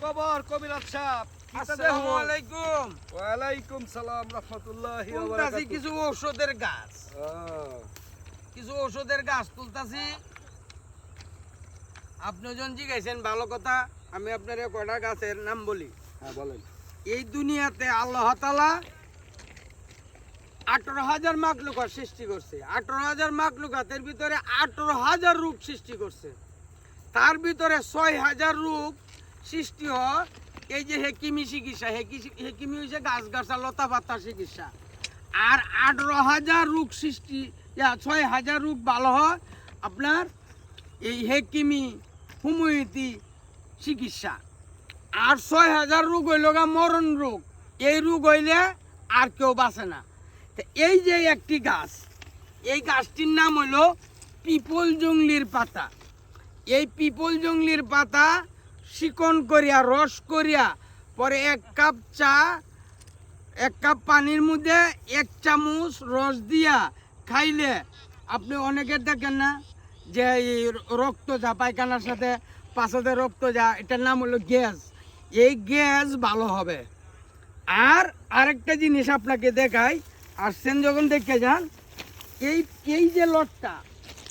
কবিরাজ সাহেব আসসালামু আলাইকুম। ওয়ালাইকুম সালাম রহমতুল্লাহি ওয়া বারাকাতুহু। কিছু ঔষধের গাছ। কিছু ঔষধের গাছ তুলতাছি। আপনি জন জিজ্ঞাসেন ভালো কথা। আমি আপনার কয়টা গাছের নাম বলি? হ্যাঁ বলেন। এই দুনিয়াতে আল্লাহ তালা আঠারো হাজার মাকলুকার সৃষ্টি করছে। আঠারো হাজার মাকলুকাতের ভিতরে আঠারো হাজার রূপ সৃষ্টি করছে। তার ভিতরে ছয় হাজার রূপ সৃষ্টি হয়, এই যে হেকিমি চিকিৎসা, হেকি- হেকিমি হয়েছে গাছ গাছা লতা পাতা চিকিৎসা। আর আঠারো হাজার রোগ সৃষ্টি ছয় হাজার রোগ ভালো হয়, আপনার এই হেকিমি হোমিওপ্যাথি চিকিৎসা। আর ছয় হাজার রোগ হইল গা মরণ রোগ। এই রোগ হইলে আর কেউ বাঁচে না। এই যে একটি গাছ, এই গাছটির নাম হইল পিপল জংলির পাতা। এই পিপল জংলির পাতা শিকন করিয়া, রস করিয়া, পরে এক কাপ চা, এক কাপ পানির মধ্যে এক চামচ রস দিয়া খাইলে, আপনি অনেকে দেখেন না যে এই রক্ত যা, পায়খানার সাথে পাশাতে রক্ত যা, এটার নাম হলো গ্যাস। এই গ্যাস ভালো হবে। আর আরেকটা জিনিস আপনাকে দেখাই, আসছেন যখন দেখে যান, এই এই যে লটটা,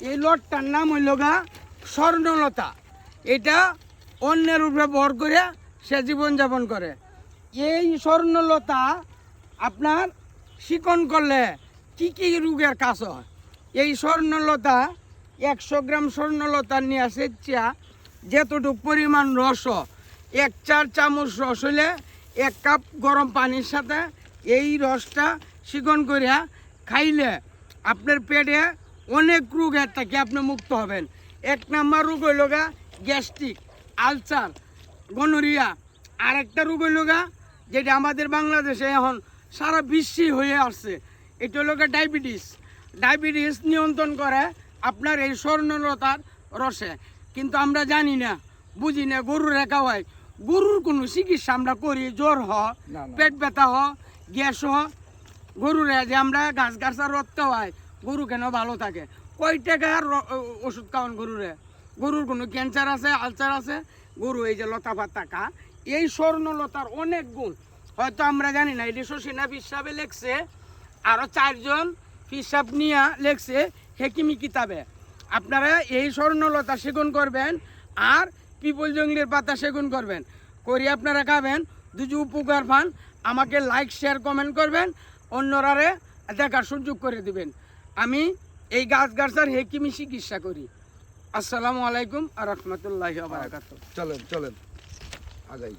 এই লটটার নাম হইল গা স্বর্ণলতা। এটা অন্যের উপরে ভর করে সে জীবনযাপন করে। এই স্বর্ণলতা আপনার শিকন করলে কি কি রোগের কাজ হয়? এই স্বর্ণলতা, একশো গ্রাম স্বর্ণলতা নিয়ে আসে চা যেতটুক পরিমাণ রস, এক চার চামচ রস হলে এক কাপ গরম পানির সাথে এই রসটা শিকন করিয়া খাইলে আপনার পেটে অনেক রোগের থেকে আপনি মুক্ত হবেন। এক নাম্বার রোগ হইল গ্যাস্ট্রিক। আলসার গনোরিয়া আর একটা রোগ হইল গা যেটা আমাদের বাংলাদেশে এখন সারা বিশ্বে হয়ে আসছে। এটা হলো ডায়াবেটিস। ডায়াবেটিস নিয়ন্ত্রণ করে আপনার এই স্বর্ণলতার রসে। কিন্তু আমরা জানি না বুঝি না গরুর রেখা হয় গরুর কোনো চিকিৎসা আমরা করি জ্বর হ। পেট ব্যথা হ গ্যাস হ গরুরে যে আমরা গাছ গাছার রক্ত হয় গরু কেন ভালো থাকে? কয় টাকার ওষুধ খাওয়ান গরুরে? গরুর কোনো ক্যান্সার আছে আলসার আছে। গরু এই যে লতা পাতা খা এই স্বর্ণলতার অনেক গুণ। হয়তো আমরা জানি না, এটি শশীনা হিসাবে লেখছে আরও চারজন হিসাব নিয়ে লেখছে, হেকিমি কিতাবে। আপনারা এই স্বর্ণলতা সেগুন করবেন, আর পিপল জঙ্গলের পাতা সেগুন করবেন। করি আপনারা খাবেন, দুজু উপকার পান, আমাকে লাইক শেয়ার কমেন্ট করবেন, অন্যরারে দেখার সুযোগ করে দিবেন। আমি এই গাছ গাছার হেকিমি চিকিৎসা করি। আসসালামু আলাইকুম আর রহমতুল্লাহ চলেন চলেন। আগাই।